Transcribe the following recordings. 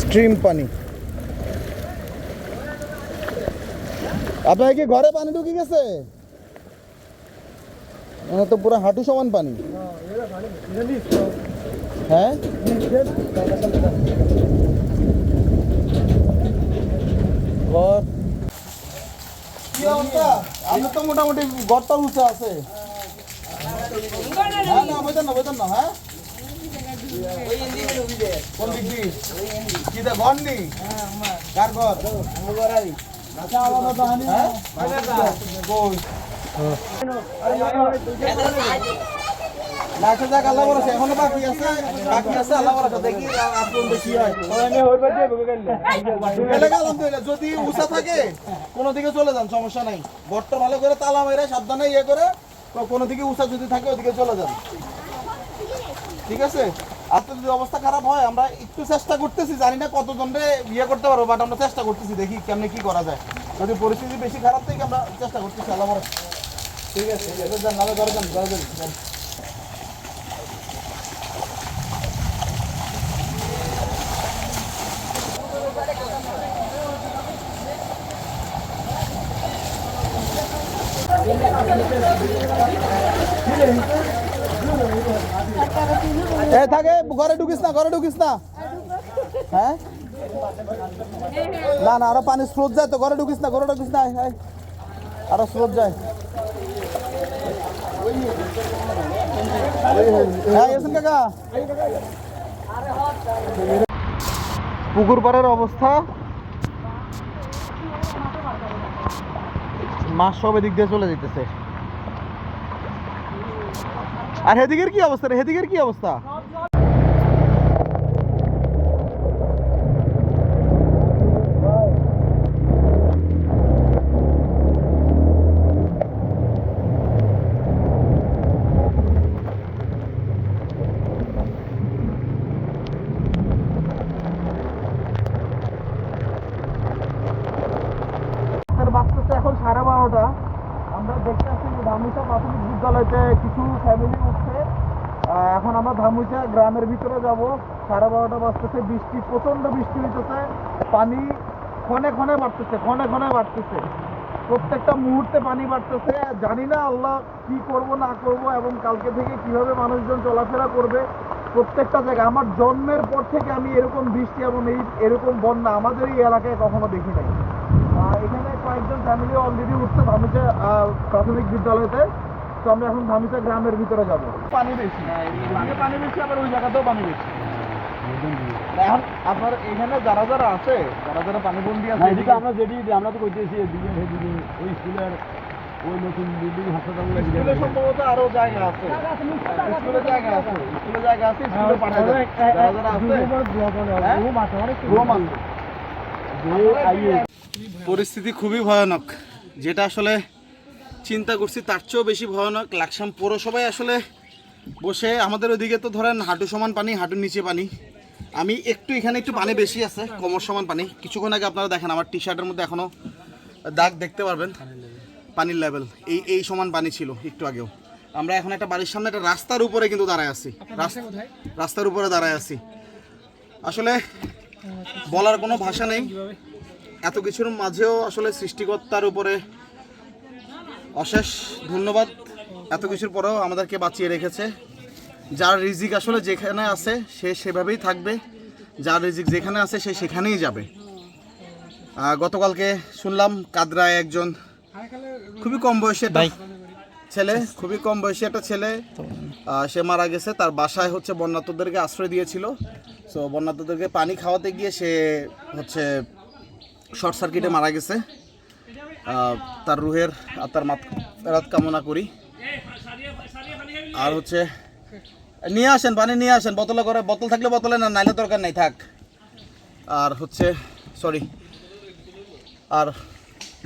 Stream পানি। আপনার কি ঘরে পানি ঢুকে গেছে? মানে তো পুরো হাঁটু সমান পানি। হ্যাঁ? ঘর। কি তো মোটামুটি ঘরটা উঁচু আছে। হ্যাঁ না বইতেন না বইতেন না হ্যাঁ? যদি উষা থাকে কোনো দিকে চলে যান সমস্যা নাই বটটা ভালো করে তালা মেরে সাবধানে ইয়ে করে কোনো দিকে উষা যদি থাকে ওদিকে চলে যান ঠিক আছে আর যদি অবস্থা খারাপ হয়, আমরা একটু চেষ্টা করতেছি, জানি না কতজন রে ইয়ে করতে পারব বাট আমরা চেষ্টা করতেছি, দেখি কেমনে কি করা যায়। যদি পরিস্থিতি বেশি খারাপ থেকে, আমরা চেষ্টা করতেছি, আল্লাহ ঠিক আছে ঠিক আছে যান নামে ঘরে যান ঘরে যান যান। এ, থাকে, ঘরে ঢুকিস না, ঘরে ঢুকিস না। হ্যাঁ? না না, আরও পানি স্রোত যায় তো, ঘরে ঢুকিস না, ঘরে ঢুকিস না। আরও স্রোত যায়। হ্যাঁ পুকুর পাড়ের অবস্থা। মাছ সব এদিক দিয়ে চলে যেতেছে আর হেদিকের কি অবস্থা রে? হেদিকের কি অবস্থা? এখন সাড়ে বারোটা। আমরা দেখতে আসছি যে ধামুচা প্রাথমিক বিদ্যালয়তে কিছু ফ্যামিলি উঠছে। এখন আমরা ধামুচা গ্রামের ভিতরে যাব। সাড়ে বারোটা বাজতেছে, বৃষ্টি, প্রচণ্ড বৃষ্টি হইতেছে। পানি ক্ষণে ক্ষণে বাড়তেছে, ক্ষণে ক্ষণে বাড়তেছে। প্রত্যেকটা মুহূর্তে পানি বাড়তেছে। জানি না আল্লাহ কি করব, না করব এবং কালকে থেকে কীভাবে মানুষজন চলাফেরা করবে। প্রত্যেকটা জায়গায় আমার জন্মের পর থেকে আমি এরকম বৃষ্টি এবং এই এরকম বন্যা আমাদের এই এলাকায় কখনো দেখি নাই। কয়েকজন ফ্যামিলি অলরেডি উঠছে ধামিচা প্রাথমিক বিদ্যালয়তে। তো আমরা এখন ধামিচা গ্রামের ভিতরে যাব। পানি বেশি। পানি বেশি আবার ওই জায়গাতেও পানি বেশি। এখন আপনার এখানে যারা যারা আছে যারা যারা পানিবন্দি আছে এদিকে আমরা যেটি আমরা তো কইতেছি এদিকে সেদিকে ওই স্কুলের ওই নতুন বিল্ডিং হাসপাতাল স্কুলে সম্ভবত আরও জায়গা আছে। স্কুলে জায়গা আছে স্কুলে জায়গা আছে স্কুলে পাঠায় যারা যারা আছে হ্যাঁ? রোম আছে। পরিস্থিতি খুবই ভয়ানক। যেটা আসলে চিন্তা করছি তার চেয়েও বেশি ভয়ানক লাকসাম পৌরসভায় আসলে বসে আমাদের ওইদিকে তো ধরেন হাঁটু সমান পানি হাঁটুর নিচে পানি। আমি একটু এখানে একটু পানি বেশি আছে কোমর সমান পানি। কিছুক্ষণ আগে আপনারা দেখেন আমার টি শার্টের মধ্যে এখনও দাগ দেখতে পারবেন। পানির লেভেল এই এই সমান পানি ছিল একটু আগেও। আমরা এখন একটা বাড়ির সামনে একটা রাস্তার উপরে কিন্তু দাঁড়ায় আছি। রাস- রাস্তার উপরে দাঁড়ায় আছি। আসলে বলার কোনো ভাষা নেই। এত কিছুর মাঝেও আসলে সৃষ্টিকর্তার উপরে অশেষ ধন্যবাদ। এত কিছুর পরেও আমাদেরকে বাঁচিয়ে রেখেছে। যার রিজিক আসলে যেখানে আছে সে সেভাবেই থাকবে। যার রিজিক যেখানে আছে সে সেখানেই যাবে। গতকালকে শুনলাম কাদরায় একজন খুবই কম বয়সী ছেলে খুবই কম বয়সী একটা ছেলে। সে মারা গেছে তার বাসায় হচ্ছে বন্যার্থদেরকে আশ্রয় দিয়েছিল। সো বন্যার্থদেরকে পানি খাওয়াতে গিয়ে সে হচ্ছে শর্ট সার্কিটে মারা গেছে। তার রুহের তার মাত কামনা করি। আর হচ্ছে, নিয়ে আসেন, পানি নিয়ে আসেন, বোতলে করে, বোতল থাকলে বোতলে না, নাইলে দরকার নাই, থাক। আর হচ্ছে সরি আর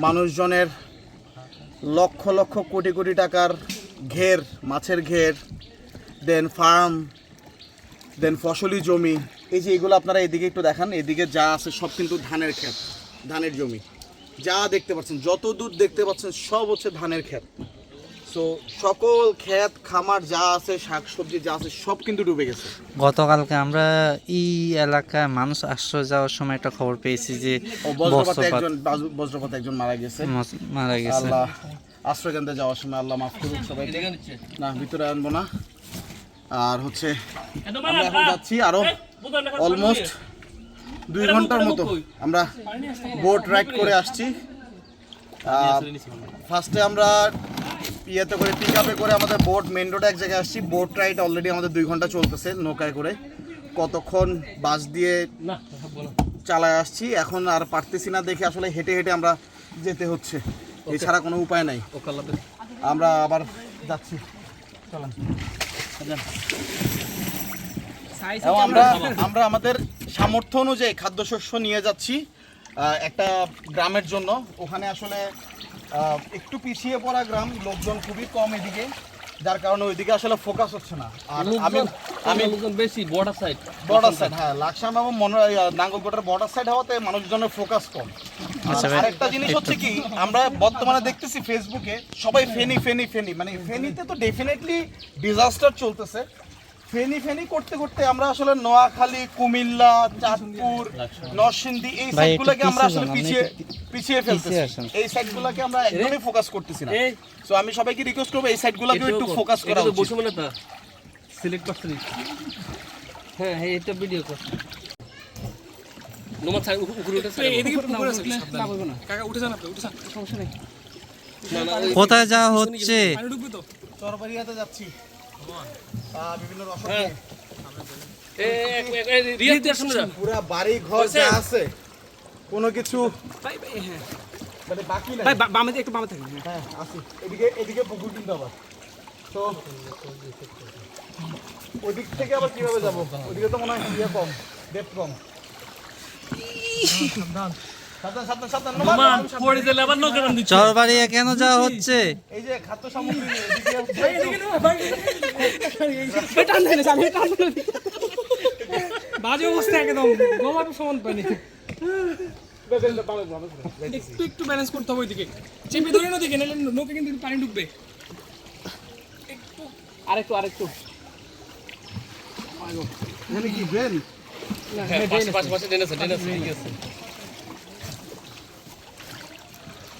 মানুষজনের লক্ষ লক্ষ কোটি কোটি টাকার ঘের, মাছের ঘের, দেন ফার্ম, দেন ফসলি জমি, এই যে এগুলো আপনারা এদিকে একটু দেখান, এদিকে যা আছে সব কিন্তু ধানের ক্ষেত। ধানের জমি। যা দেখতে পাচ্ছেন যত দূর দেখতে পাচ্ছেন সব হচ্ছে ধানের ক্ষেত। সো সকল ক্ষেত খামার যা আছে শাকসবজি যা আছে সব কিন্তু ডুবে গেছে। গতকালকে আমরা এই এলাকায় মানুষ আশ্রয় যাওয়ার সময় একটা খবর পেয়েছি যে বজ্রপাতে একজন বজ্রপাতে একজন মারা গেছে। মারা গেছে। আল্লাহ আশ্রয় কেন্দ্রে যাওয়ার সময় আল্লাহ মাফ করুন সবাইকে। না ভিতরে আনব না। আর হচ্ছে আমরা এখন যাচ্ছি আরও অলমোস্ট দুই ঘণ্টার মতো আমরা বোট রাইড করে আসছি। ফার্স্টে আমরা ইয়েতে করে পিক আপে করে আমাদের বোট মেন রোডে এক জায়গায় আসছি। বোট রাইড অলরেডি আমাদের দুই ঘণ্টা চলতেছে নৌকায় করে। কতক্ষণ বাস দিয়ে চালায় আসছি এখন আর পারতেছি না দেখে আসলে হেঁটে হেঁটে আমরা যেতে হচ্ছে। এছাড়া কোনো উপায় নাই। আমরা আবার যাচ্ছি। চলেন। আমরা আমরা আমাদের সামর্থ্য অনুযায়ী খাদ্যশস্য নিয়ে যাচ্ছি একটা গ্রামের জন্য। ওখানে আসলে আহ, একটু পিছিয়ে পড়া গ্রাম লোকজন খুবই কম এদিকে যার কারণে ওইদিকে আসলে ফোকাস হচ্ছে না। আর আমি আমি বেশি বর্ডার সাইড বর্ডার সাইড হ্যাঁ লাকসাম এবং মনে নাঙ্গলকোটার বর্ডার সাইড হওয়াতে মানুষজনের ফোকাস কম। আচ্ছা আরেকটা জিনিস হচ্ছে কি আমরা বর্তমানে দেখতেছি ফেসবুকে সবাই ফেনি ফেনি ফেনি। মানে ফেনিতে তো ডেফিনেটলি ডিজাস্টার চলতেছে। ফেনি ফেনি করতে করতে আমরা আসলে নোয়াখালী কুমিল্লা চাঁদপুর নরসিংদী এই সাইডগুলোকে আমরা আসলে পিছিয়ে পিছিয়ে ফেলতেছি। এই সাইডগুলোকে আমরা একদমই ফোকাস করতেছি না। সো আমি সবাইকে রিকোয়েস্ট করব এই সাইডগুলোকে একটু ফোকাস করা উচিত। বসে মানে তা। সিলেক্ট করতে হ্যাঁ হ্যাঁ এটা ভিডিও কর। নোমা উপরে উঠে এদিকে পুকুর আছে কাকা উঠে যান আপনি উঠে যান। সমস্যা নেই। না না কোথায় যাওয়া হচ্ছে? চরবাড়িয়াতে যাচ্ছি। বিভিন্ন রসম হ্যাঁ। পুরা বাড়ি ঘর যা আছে কোনো কিছু ভাই ভাই, হ্যাঁ। মানে বাকি নাই। বামে একটু বামে থাকেন হ্যাঁ। হ্যাঁ আসি। এদিকে এদিকে পুকুর কিন্তু আবার। তো ওদিক থেকে আবার কীভাবে যাব? ওদিকে তো মনে হয় কম ডেপ কম। সাবধান। চরবাড়িয়া কেন যাওয়া হচ্ছে? এই যে খাদ্য সামগ্রী বাজে অবস্থা একদম গোমা সমান পানি একটু একটু ব্যালেন্স করতে হবে ওইদিকে। চেপে ধরে নদীকে নাহলে নৌকা কিন্তু পানি ঢুকবে। একটু আরেকটু আরেকটু। এখানে কি ড্রেন? হ্যাঁ পাশে পাশে পাশে ডেনেছে ডেনেছে ঠিক আছে ড্রেন আসলে ওরা রাস্তা কি কোনো মসজিদে? ডাক্তার নাই, ওরা নাকি? দুরুম করে ভিতরে ঢুকে যাব রাসু কই গেছে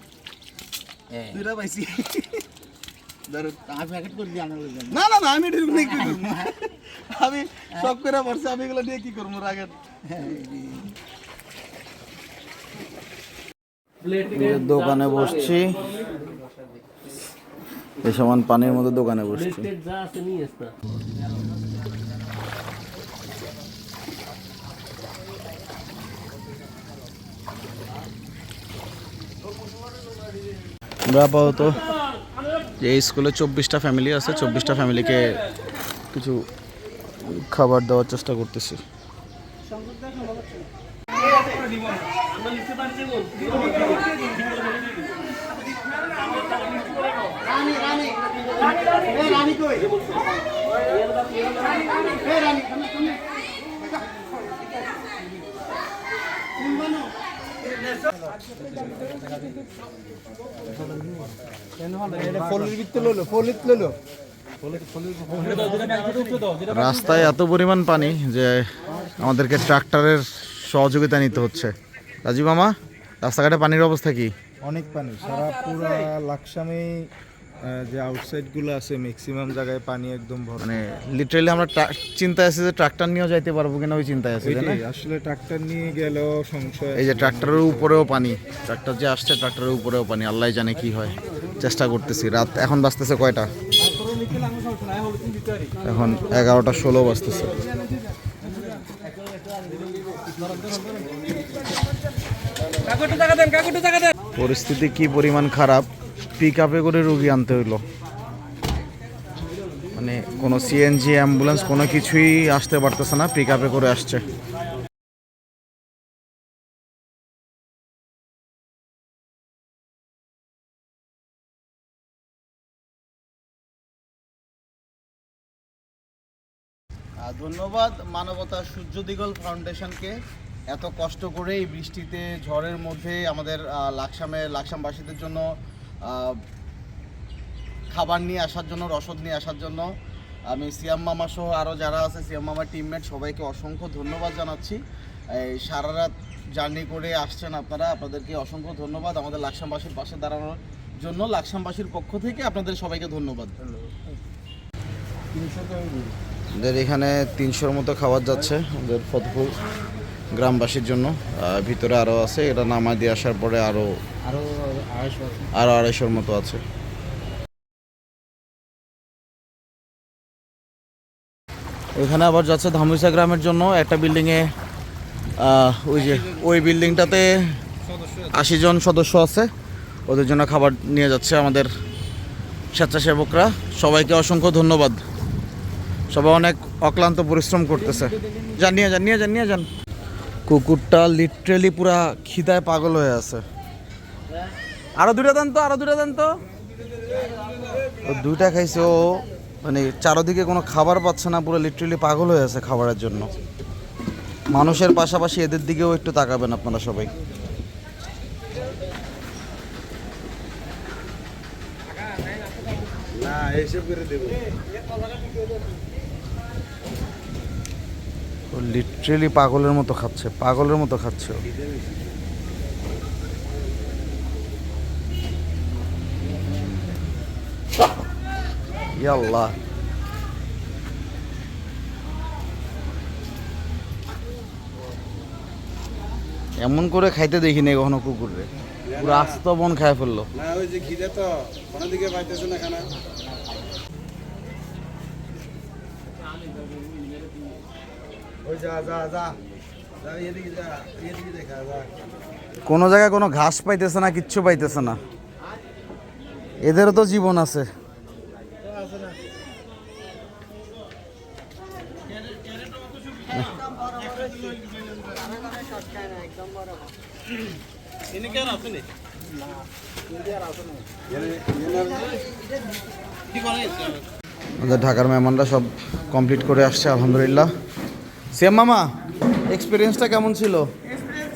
দুইটা পাইছি না না না আমি কি করব আমি শখ করে পড়ছি আমি এগুলো নিয়ে কি করব রাগের দোকানে বসছি এই সমান পানির মধ্যে দোকানে বসছি আমরা আপাতত যে স্কুলে চব্বিশটা ফ্যামিলি আছে চব্বিশটা ফ্যামিলিকে কিছু খাবার দেওয়ার চেষ্টা করতেছি। রাস্তায় এত পরিমাণ পানি যে আমাদেরকে ট্রাক্টরের সহযোগিতা নিতে হচ্ছে। রাজীব মামা, রাস্তাঘাটে পানির অবস্থা কি? অনেক পানি, সারা পুরা লাকসামে যে আউটসাইডগুলো আছে ম্যাক্সিমাম জায়গায় পানি একদম ভরা মানে লিটারেলি আমরা চিন্তায় আছি যে ট্রাক্টর নিয়েও যাইতে পারব কিনা ওই চিন্তায় আছি না? আসলে ট্রাক্টর নিয়ে গেলেও সংশয় এই যে ট্রাক্টরের উপরেও পানি ট্রাক্টর যে আসছে ট্রাক্টরের উপরেও পানি আল্লাহ জানে কি হয় চেষ্টা করতেছি। রাত এখন বাজতেছে কয়টা? এখন এগারোটা ষোলো বাজতেছে। পরিস্থিতি কি পরিমাণ খারাপ? পিক আপে করে রুগী আনতে হইল। মানে কোনো সিএনজি অ্যাম্বুলেন্স কোনো কিছুই আসতে পারতেছে না পিক আপে করে আসছে। ধন্যবাদ মানবতা সূর্য দিগল ফাউন্ডেশনকে। এত কষ্ট করে এই বৃষ্টিতে ঝড়ের মধ্যে আমাদের আহ, লাকসামে লাকসামবাসীদের জন্য খাবার নিয়ে আসার জন্য, রসদ নিয়ে আসার জন্য, আমি সিয়াম মামা সহ আরও যারা আছে, সিয়াম মামার টিমমেট সবাইকে অসংখ্য ধন্যবাদ জানাচ্ছি। এই সারা রাত জার্নি করে আসছেন আপনারা, আপনাদেরকে অসংখ্য ধন্যবাদ। আমাদের লাকসামবাসীর পাশে দাঁড়ানোর জন্য, লাকসামবাসীর পক্ষ থেকে আপনাদের সবাইকে ধন্যবাদ। আমাদের এখানে তিনশোর মতো খাবার যাচ্ছে আমাদের ফতপুর গ্রামবাসীর জন্য। ভিতরে আরও আছে, এটা নামা দিয়ে আসার পরে আরও আরও আড়াইশোর মতো আছে। এখানে আবার যাচ্ছে ধামুইসা গ্রামের জন্য। একটা বিল্ডিংয়ে ওই যে, ওই বিল্ডিংটাতে আশি জন সদস্য আছে। ওদের জন্য খাবার নিয়ে যাচ্ছে আমাদের স্বেচ্ছাসেবকরা। সবাইকে অসংখ্য ধন্যবাদ। সবাই অনেক অক্লান্ত পরিশ্রম করতেছে। যান, নিয়ে যান নিয়ে যান নিয়ে যান। কুকুরটা লিটারেলি পুরা খিদায় পাগল হয়ে আছে। আরও দুটা দেন তো আরও দুটা দেন তো। ও দুইটা খাইছে ও মানে চারোদিকে কোনো খাবার পাচ্ছে না পুরো লিটারেলি পাগল হয়ে আছে খাবারের জন্য। মানুষের পাশাপাশি এদের দিকেও একটু তাকাবেন আপনারা সবাই। ও লিটারেলি পাগলের মতো খাচ্ছে পাগলের মতো খাচ্ছে ইয়াল্লাহ এমন করে খাইতে দেখি দেখিনি কখনো কুকুরে পুরো আস্ত বন খায় ফেলল। কোনো জায়গায় কোনো ঘাস পাইতেছে না কিচ্ছু পাইতেছে না। এদেরও তো জীবন আছে। আমাদের ঢাকার মেহমানরা সব কমপ্লিট করে আসছে আলহামদুলিল্লাহ। সিয়াম মামা এক্সপিরিয়েন্সটা কেমন ছিল? এক্সপিরিয়েন্স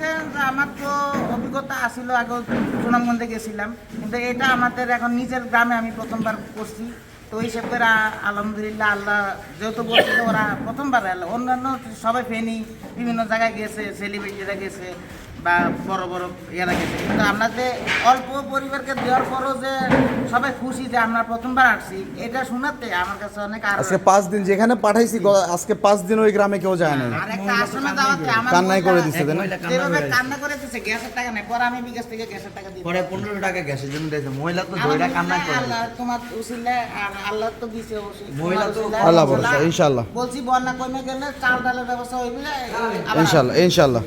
আমার তো অভিজ্ঞতা আসিল আগে সুনামগঞ্জে গেছিলাম। কিন্তু এটা আমাদের এখন নিজের গ্রামে আমি প্রথমবার করছি। তো ওই হিসেবে আলহামদুলিল্লাহ আল্লাহ যেহেতু বলছিল ওরা প্রথমবার এলো। অন্যান্য সবাই ফেনি বিভিন্ন জায়গায় গেছে সেলিব্রিটিরা গেছে। বা বড় বড় ইয়েরা গেছে কিন্তু আমরা যে অল্প পরিবারকে দেওয়ার পরও যে সবাই খুশি যে আমরা প্রথমবার আসছি এটা শোনাতে আমার কাছে অনেক আজকে পাঁচ দিন যেখানে পাঠাইছি আজকে পাঁচ দিন ওই গ্রামে কেউ যায় না আর একটা আসনে যাওয়াতে আমার কান্নাই করে দিছে তাই না? যেভাবে কান্না করে দিছে গ্যাসের টাকা নেই। পরে আমি বিকাশ থেকে গ্যাসের টাকা দিই পরে পনেরো টাকা গ্যাসের জন্য দিয়েছে। মহিলা তো দইটা কান্না করে আল্লাহ তোমার উসিলে আর আল্লাহ তো দিছে অবশ্যই। মহিলা তো- আল্লাহ ভরসা, ইনশাআল্লাহ। বলছি বন্যা কমে গেলে চাল ডালের ব্যবস্থা হইবে। আবার ইনশাল্লাহ ইনশাল্লাহ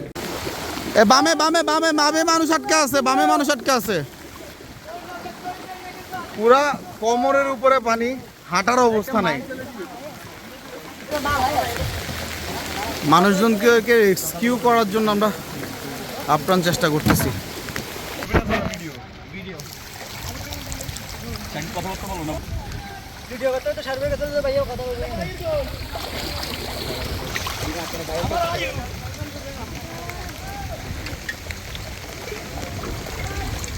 এ, বামে বামে বামে বামে মানুষ আটকে আছে, বামে মানুষ আটকে আছে। পুরা কোমরের উপরে পানি, হাঁটার অবস্থা নাই। মানুষজনকে রেস্কিউ করার জন্য আমরা আপ্রাণ চেষ্টা করতেছি।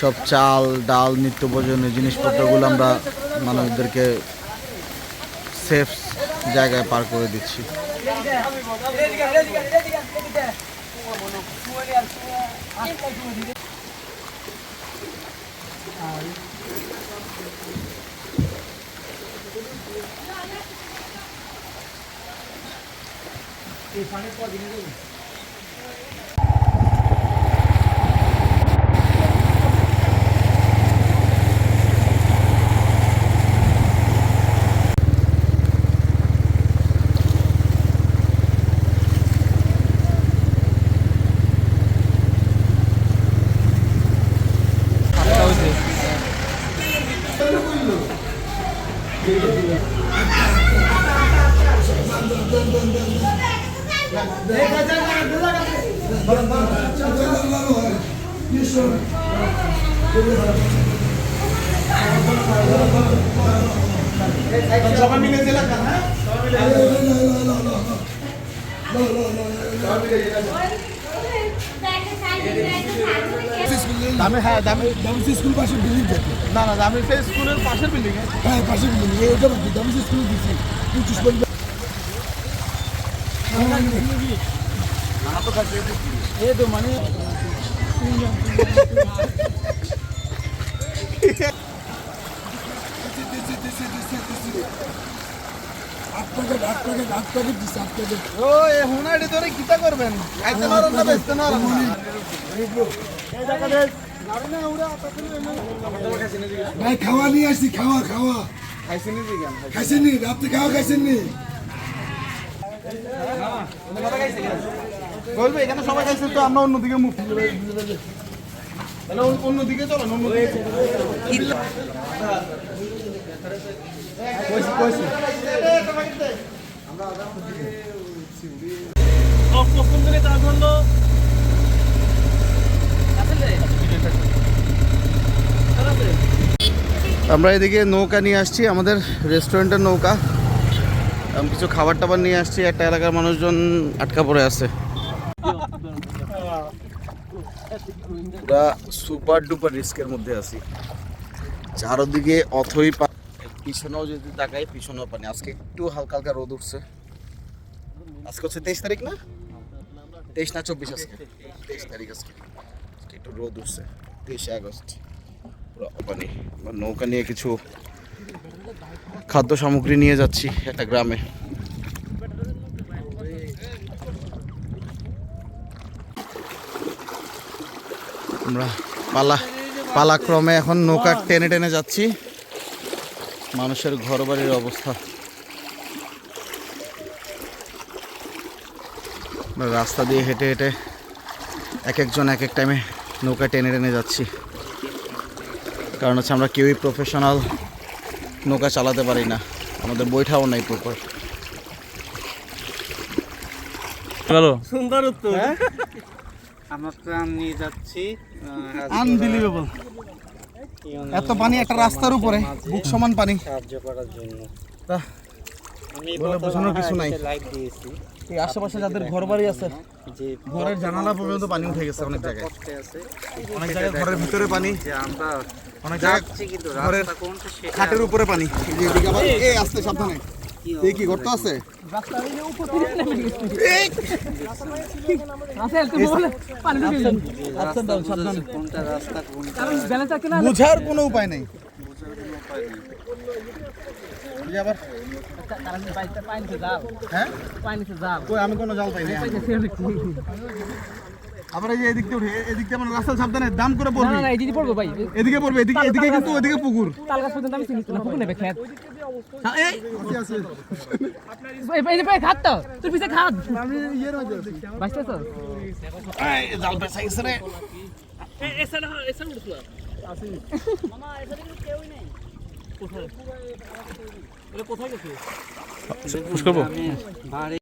সব চাল ডাল নিত্য প্রয়োজনীয় জিনিসপত্রগুলো আমরা মানুষদেরকে সেফ জায়গায় পার করে দিচ্ছি। সবাই মিলে জেলা হ্যাঁ দামে হ্যাঁ দামে দামসি স্কুল পাশে বিল্ডিং থাকে না না দামে সেই স্কুলের পাশের বিল্ডিং হ্যাঁ পাশে বিল্ডিং এটা বাকি দামসি স্কুল দিচ্ছি পঁচিশ পরিবার আট প্যাকেট আট করবেন খাওয়া নিয়ে খাওয়া খাওয়া খাইছেন খাইছেন রাত্রে খাওয়া খাইছেন বলবে এখানে সবাই অন্যদিকে মুখ অন্যদিকে চলেন অন্যদিকে প্রথম দিনে তার হলো আমরা এদিকে নৌকা নিয়ে আসছি, আমাদের রেস্টুরেন্টের নৌকা। কিছু খাবার টাবার নিয়ে আসছি, একটা এলাকার মানুষজন আটকা পড়ে আছে। পুরা সুপার ডুপার রিস্কের মধ্যে আছি। চারদিকে অথই পা- পিছনেও যদি তাকাই, পিছনেও পানি। আজকে একটু হালকা হালকা রোদ উঠছে। আজকে হচ্ছে তেইশ তারিখ না? তেইশ না চব্বিশ আজকে? তেইশ তারিখ আজকে। একটু রোদ উঠছে। তেইশে আগস্ট। পুরো পানি নৌকা নিয়ে কিছু খাদ্য সামগ্রী নিয়ে যাচ্ছি একটা গ্রামে। আমরা পালা পালাক্রমে এখন নৌকা টেনে টেনে যাচ্ছি। মানুষের ঘর বাড়ির অবস্থা। আমরা রাস্তা দিয়ে হেঁটে হেঁটে এক একজন এক এক টাইমে নৌকা টেনে টেনে যাচ্ছি। কারণ হচ্ছে আমরা কেউই প্রফেশনাল নৌকা চালাতে পারি না। আমাদের বইটাও নাই প্রপার সুন্দর উত্তর। আমরা প্রাণ নিয়ে যাচ্ছি আনবিলিভেবল। এত পানি একটা রাস্তার উপরে বুক সমান পানি। সাহায্য করার জন্য। বলে বোঝানোর কিছু নাই। এই আশেপাশে যাদের ঘর বাড়ি আছে ঘরের জানালা পর্যন্ত পানি উঠে গেছে অনেক জায়গায়। অনেক জায়গায় ঘরের ভিতরে পানি আমরা অনেক জায়গায় ঘরের খাটের উপরে পানি। এই আসতে সাবধানে। এই কি গর্ত আছে? এই! আছে বোঝার কোনো উপায় নেই। হ্যাঁ? আমি কোনো জাল পাই না আবার এই যে এদিক দিয়ে উঠে এদিক দিয়ে মানে রাস্তা সাবধানে দাম করে না না এই যদি পড়ব ভাই। এদিকে পড়বে এদিকে এদিকে কিন্তু ওদিকে পুকুর। তাল গাছ পর্যন্ত আমি চিনি না পুকুর নেবে খেত। এই আছে এই এই ভাই খাত তো। তোর পিছে খাত। আমি ইয়ের মধ্যে আছি। বাঁচতে তো। এই জাল পেছাই গেছে রে। বাড়ি